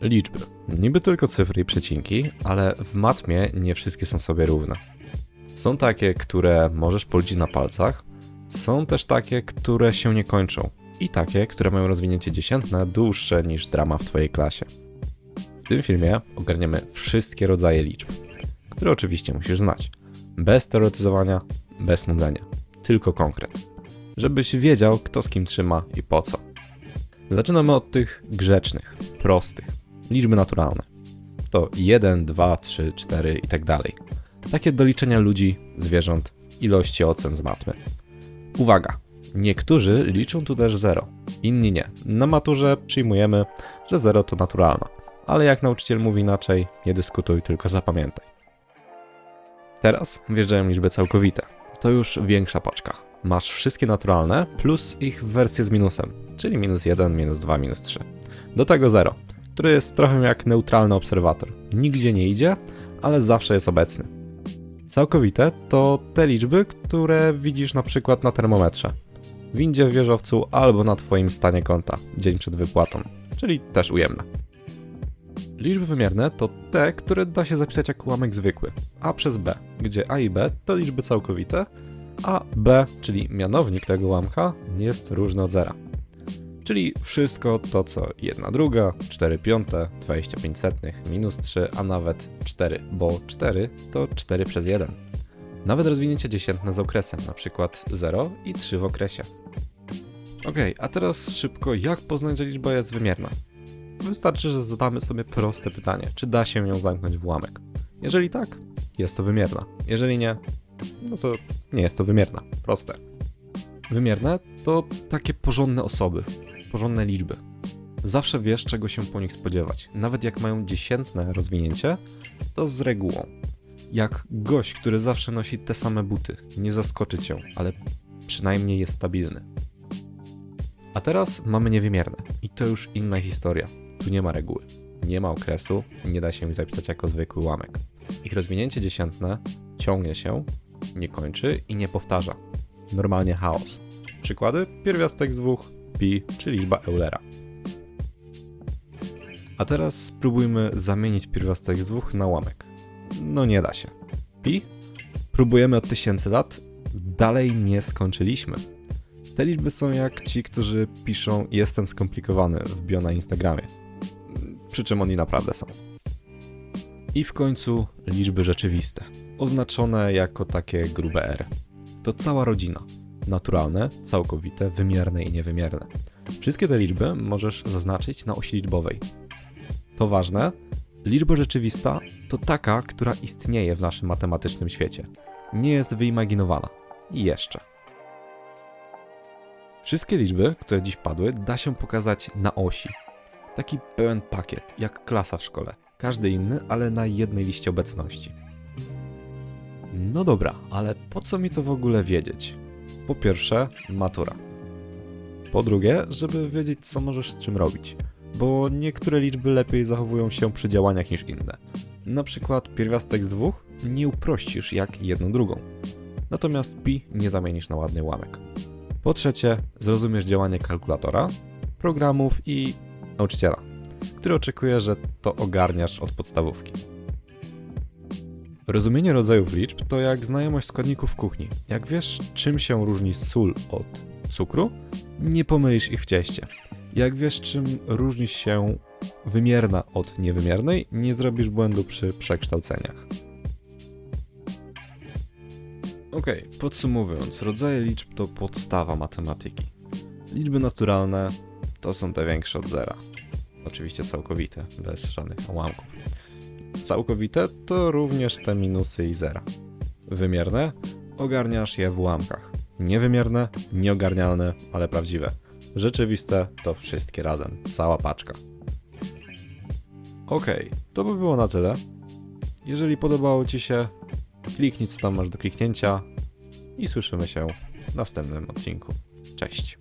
Liczby. Niby tylko cyfry i przecinki, ale w matmie nie wszystkie są sobie równe. Są takie, które możesz policzyć na palcach, są też takie, które się nie kończą i takie, które mają rozwinięcie dziesiętne dłuższe niż drama w Twojej klasie. W tym filmie ogarniemy wszystkie rodzaje liczb, które oczywiście musisz znać. Bez teoretyzowania, bez nudzenia. Tylko konkret. Żebyś wiedział, kto z kim trzyma i po co. Zaczynamy od tych grzecznych, prostych. Liczby naturalne. To 1, 2, 3, 4 i tak dalej. Takie do liczenia ludzi, zwierząt, ilości ocen z matmy. Uwaga! Niektórzy liczą tu też 0, inni nie. Na maturze przyjmujemy, że 0 to naturalna. Ale jak nauczyciel mówi inaczej, nie dyskutuj, tylko zapamiętaj. Teraz wjeżdżają liczby całkowite. To już większa paczka. Masz wszystkie naturalne plus ich wersję z minusem, czyli minus 1, minus 2, minus 3. Do tego 0, który jest trochę jak neutralny obserwator. Nigdzie nie idzie, ale zawsze jest obecny. Całkowite to te liczby, które widzisz na przykład na termometrze, windzie w wieżowcu albo na Twoim stanie konta dzień przed wypłatą, czyli też ujemne. Liczby wymierne to te, które da się zapisać jako ułamek zwykły, a przez b, gdzie a i b to liczby całkowite, a b, czyli mianownik tego ułamka, jest różny od zera. Czyli wszystko to, co 1 druga, 4 piąte, 25 setnych, minus 3, a nawet 4, bo 4 to 4 przez 1. Nawet rozwinięcie dziesiętne z okresem, na przykład 0 i 3 w okresie. Ok, a teraz szybko, jak poznać, że liczba jest wymierna? Wystarczy, że zadamy sobie proste pytanie, czy da się ją zamknąć w ułamek. Jeżeli tak, jest to wymierna. Jeżeli nie, no to nie jest to wymierna. Proste. Wymierne to takie porządne osoby, porządne liczby. Zawsze wiesz, czego się po nich spodziewać. Nawet jak mają dziesiętne rozwinięcie, to z regułą. Jak gość, który zawsze nosi te same buty. Nie zaskoczy cię, ale przynajmniej jest stabilny. A teraz mamy niewymierne. I to już inna historia. Tu nie ma reguły. Nie ma okresu, nie da się ich zapisać jako zwykły ułamek. Ich rozwinięcie dziesiętne ciągnie się, nie kończy i nie powtarza. Normalnie chaos. Przykłady? Pierwiastek z dwóch, pi czy liczba Eulera. A teraz spróbujmy zamienić pierwiastek z dwóch na ułamek. No nie da się. Pi? Próbujemy od tysięcy lat, dalej nie skończyliśmy. Te liczby są jak ci, którzy piszą jestem skomplikowany w bio na Instagramie. Przy czym oni naprawdę są. I w końcu liczby rzeczywiste, oznaczone jako takie grube R. To cała rodzina. Naturalne, całkowite, wymierne i niewymierne. Wszystkie te liczby możesz zaznaczyć na osi liczbowej. To ważne, liczba rzeczywista to taka, która istnieje w naszym matematycznym świecie. Nie jest wyimaginowana. I jeszcze. Wszystkie liczby, które dziś padły, da się pokazać na osi. Taki pełen pakiet, jak klasa w szkole. Każdy inny, ale na jednej liście obecności. No dobra, ale po co mi to w ogóle wiedzieć? Po pierwsze, matura. Po drugie, żeby wiedzieć, co możesz z czym robić. Bo niektóre liczby lepiej zachowują się przy działaniach niż inne. Na przykład pierwiastek z dwóch nie uprościsz jak jedną drugą. Natomiast pi nie zamienisz na ładny ułamek. Po trzecie, zrozumiesz działanie kalkulatora, programów i nauczyciela, który oczekuje, że to ogarniasz od podstawówki. Rozumienie rodzajów liczb to jak znajomość składników w kuchni. Jak wiesz, czym się różni sól od cukru, nie pomylisz ich w cieście. Jak wiesz, czym różni się wymierna od niewymiernej, nie zrobisz błędu przy przekształceniach. Okej, podsumowując, rodzaje liczb to podstawa matematyki. Liczby naturalne to są te większe od zera. Oczywiście całkowite, bez żadnych ułamków. Całkowite to również te minusy i zera. Wymierne ogarniasz je w ułamkach. Niewymierne, nieogarnialne, ale prawdziwe. Rzeczywiste to wszystkie razem, cała paczka. Okej, to by było na tyle. Jeżeli podobało Ci się, kliknij co tam masz do kliknięcia i słyszymy się w następnym odcinku. Cześć.